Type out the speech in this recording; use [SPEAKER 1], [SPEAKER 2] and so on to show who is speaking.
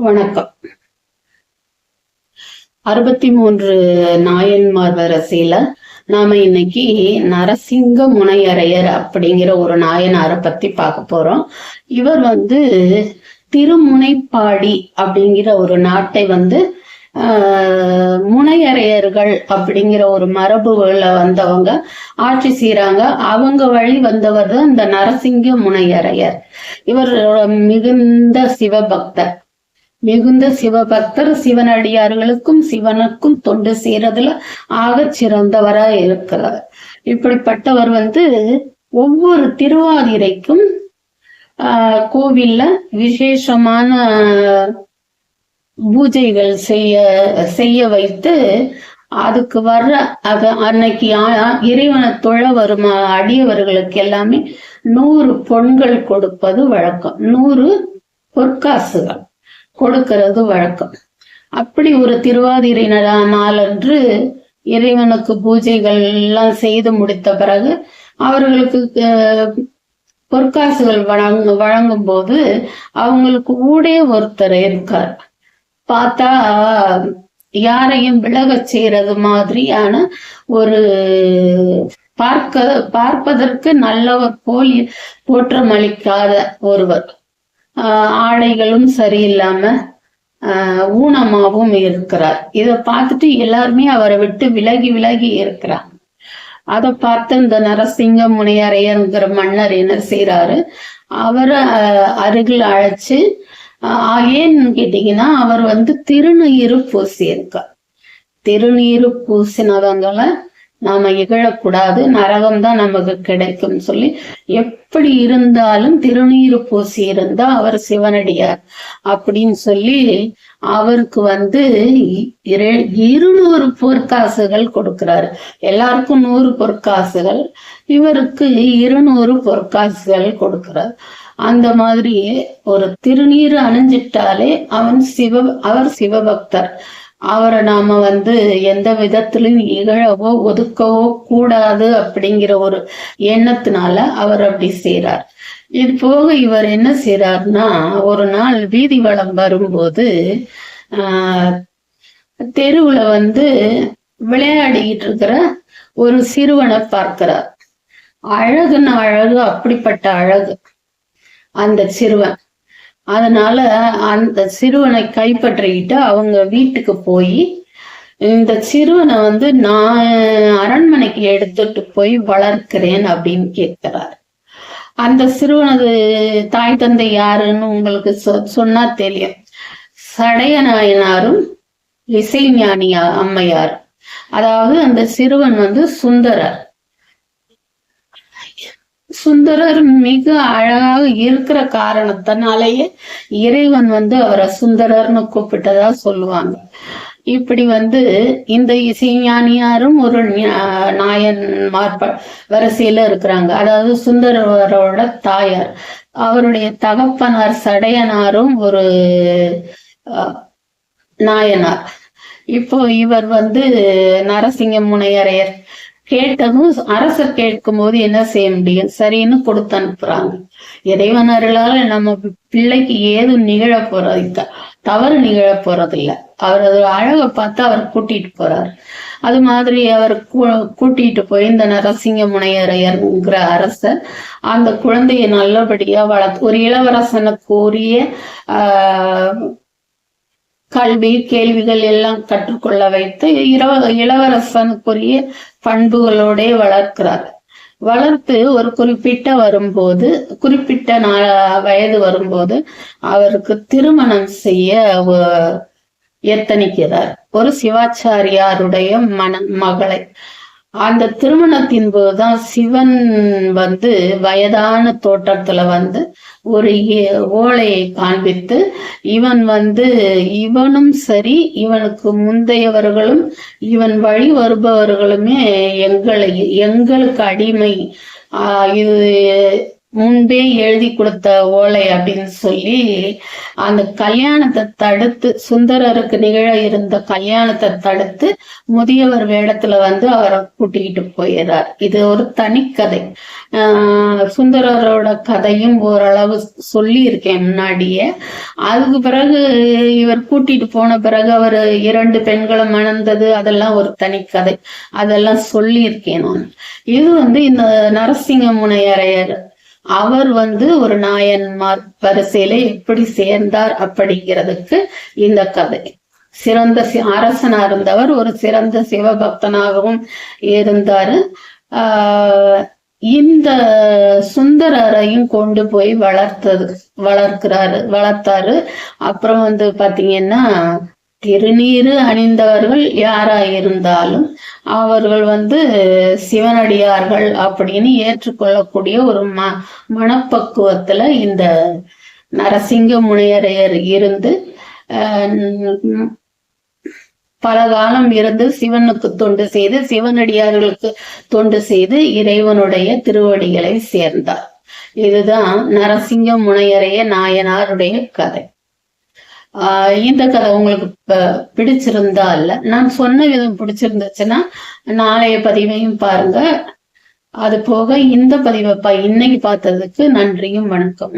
[SPEAKER 1] வணக்கம். அறுபத்தி மூன்று நாயன்மார் வரிசையில நாம இன்னைக்கு நரசிங்க முனையரையர் அப்படிங்கிற ஒரு நாயனாரை பத்தி பார்க்க போறோம். இவர் வந்து திருமுனைப்பாடி அப்படிங்கிற ஒரு நாட்டை வந்து ஆஹ், முனையரையர்கள் அப்படிங்கிற ஒரு மரபுல வந்தவங்க ஆட்சி செய்யறாங்க அவங்க வழி வந்தவர் தான் இந்த நரசிங்க முனையரையர். இவர் மிகுந்த சிவபக்தர். மிகுந்த சிவபக்தர் சிவனடியார்களுக்கும் சிவனுக்கும் தொண்டு செய்யறதுல ஆக சிறந்தவரா இருக்கிறார். இப்படிப்பட்டவர் வந்து ஒவ்வொரு திருவாதிரைக்கும் ஆஹ், கோவில்ல விசேஷமான பூஜைகள் செய்ய செய்ய வைத்து அதுக்கு வர்ற அது அன்னைக்கு இறைவனை தொழ வரும் அடியவர்களுக்கு எல்லாமே நூறு பொண்கள் கொடுப்பது வழக்கம். நூறு பொற்காசுகள். கொடுக்கிறது வழக்கம். அப்படி ஒரு திருவாதிரை நாளன்று இறைவனுக்கு பூஜைகள் எல்லாம் செய்து முடித்த பிறகு அவர்களுக்கு பொற்காசுகள் வழங்க வழங்கும் போது அவங்களுக்கு ஊடே ஒருத்தர் இருக்கார். பார்த்தா யாரையும் விலகச் செய்யறது மாதிரியான ஒரு பார்க்க பார்ப்பதற்கு நல்லவர் போல் போற்றமளிக்காத ஒருவர். ஆடைகளும் சரியில்லாம ஆஹ் ஊனமாவும் இருக்கிறார். இத பார்த்துட்டு எல்லாருமே அவரை விட்டு விலகி விலகி இருக்கிறாங்க. அதை பார்த்து இந்த நரசிங்க முனையரையருங்கிற மன்னர் என்ன செய்யறாரு அவரை அருகில் அழைச்சு ஏன்னு கேட்டீங்கன்னா அவர் வந்து திருநீரு பூசியிருக்கார். திருநீரு பூசினவங்களை நாம இகழக்கூடாது. நரகம் தான் நமக்கு கிடைக்கும் சொல்லி எப்படி இருந்தாலும் திருநீர் பூசி இருந்தா அவர் சிவனடியார். அப்படின்னு சொல்லி அவருக்கு வந்து இரு- இருநூறு பொற்காசுகள் கொடுக்கிறாரு. எல்லாருக்கும் நூறு பொற்காசுகள். இவருக்கு இருநூறு பொற்காசுகள் கொடுக்கிறார். அந்த மாதிரி ஒரு திருநீர் அணிஞ்சிட்டாலே அவன் சிவ அவர் சிவபக்தர். அவரை நாம வந்து எந்த விதத்திலும் இகழவோ ஒதுக்கவோ கூடாது அப்படிங்கிற ஒரு எண்ணத்தினால அவர் அப்படி செய்யறார் இது போக இவர் என்ன செய்றாருன்னா ஒரு நாள் வீதி வளம் வரும்போது ஆஹ் தெருவுல வந்து விளையாடிக்கிட்டு இருக்கிற ஒரு சிறுவனை பார்க்கிறார். அழகுன்னு அழகு அப்படிப்பட்ட அழகு. அந்த சிறுவன் அதனால அந்த சிறுவனை கைப்பற்றிக்கிட்டு அவங்க வீட்டுக்கு போய் இந்த சிறுவனை வந்து நான் அரண்மனைக்கு எடுத்துட்டு போய் வளர்க்கிறேன் அப்படின்னு கேட்கிறாரு. அந்த சிறுவனது தாய் தந்தை யாருன்னு உங்களுக்கு சொ- சொன்னா தெரியும். சடையநாயனாரும் இசைஞானி அம்மையார். அதாவது அந்த சிறுவன் வந்து சுந்தரர். சுந்தரர் மிக அழகாக இருக்கிற காரணத்தினாலேயே இறைவன் வந்து அவரை சுந்தரர்னு கூப்பிட்டதா சொல்லுவாங்க. இப்படி வந்து இந்த இசைஞானியாரும் ஒரு நாயன் நாயன்மார் வரிசையில இருக்கிறாங்க. அதாவது சுந்தரவரோட தாயார். அவருடைய தகப்பனார் சடையனாரும் ஒரு நாயனார். இப்போ இவர் வந்து நரசிங்க முனையரையர். கேட்டதும் அரசர் கேட்கும் போது என்ன செய்ய முடியும்? சரின்னு கொடுத்து அனுப்புறாங்க. இறைவன் அருளால நம்ம பிள்ளைக்கு ஏதும் நிகழ போறது தவறு நிகழ போறதில்ல அவர் அது அழகை பார்த்து அவர் கூட்டிட்டு போறார். அது மாதிரி அவர் கூ- கூட்டிட்டு போய் இந்த நரசிங்க முனையரையர்ங்கிற அரசர் அந்த குழந்தையை நல்லபடியா வளர்த்து ஒரு இளவரசனுக்கு உரிய ஆஹ் கல்வி கேள்விகள் எல்லாம் கற்றுக்கொள்ள வைத்து இரவ இளவரசனுக்குரிய பண்புகளோட வளர்க்கிறார். வளர்த்து ஒரு குறிப்பிட்ட வரும்போது குறிப்பிட்ட நா- வயது வரும்போது அவருக்கு திருமணம் செய்ய எத்தனிக்கிறார். ஒரு சிவாச்சாரியாருடைய மன மகளை. அந்த திருமணத்தின் போதுதான் சிவன் வந்து வயதான தோற்றத்துல வந்து ஒரு ஓலையை காண்பித்து இவன் வந்து இவனும் சரி இவனுக்கு முந்தையவர்களும் இவன் வழி வருபவர்களுமே எங்களை எங்களுக்கு அடிமை. ஆஹ் இது முன்பே எழுதி கொடுத்த ஓலை அப்படின்னு சொல்லி அந்த கல்யாணத்தை தடுத்து சுந்தரருக்கு நிகழ இருந்த கல்யாணத்தை தடுத்து முதியவர் வேடத்துல வந்து அவரை கூட்டிக்கிட்டு போயிடுறார் இது ஒரு தனிக்கதை. சுந்தரரோட கதையும் ஓரளவு சொல்லி இருக்கேன் முன்னாடியே. அதுக்கு பிறகு இவர் கூட்டிட்டு போன பிறகு அவர் இரண்டு பெண்களை மணந்தது அதெல்லாம் ஒரு தனிக்கதை. அதெல்லாம் சொல்லி இருக்கேன் நான். இது வந்து இந்த நரசிங்க முனையரையர் அவர் வந்து ஒரு நாயன்மார் வரிசையில எப்படி சேர்ந்தார் அப்படிங்கிறதுக்கு இந்த கதை. சிறந்த அரசனா இருந்தவர் ஒரு சிறந்த சிவபக்தனாகவும் இருந்தாரு. ஆஹ் இந்த சுந்தரரையும் கொண்டு போய் வளர்த்தது வளர்க்கிறாரு வளர்த்தாரு. அப்புறம் வந்து பாத்தீங்கன்னா திருநீறு அணிந்தவர்கள் யாராயிருந்தாலும் அவர்கள் வந்து சிவனடியார்கள் அப்படின்னு ஏற்றுக்கொள்ளக்கூடிய ஒரு ம மனப்பக்குவத்துல இந்த நரசிங்க முனையரையர் இருந்து ஆஹ் பல காலம் இருந்து சிவனுக்கு தொண்டு செய்து சிவனடியார்களுக்கு தொண்டு செய்து இறைவனுடைய திருவடிகளை சேர்ந்தார். இதுதான் நரசிங்க முனையரைய நாயனாருடைய கதை. இந்த கதை உங்களுக்கு பிடிச்சிருந்தா இல்ல நான் சொன்ன விதம் பிடிச்சிருந்துச்சுன்னா நாளைய பதிவையும் பாருங்க. அது போக இந்த பதிவை இன்னைக்கு பார்த்ததுக்கு நன்றியும் வணக்கம்.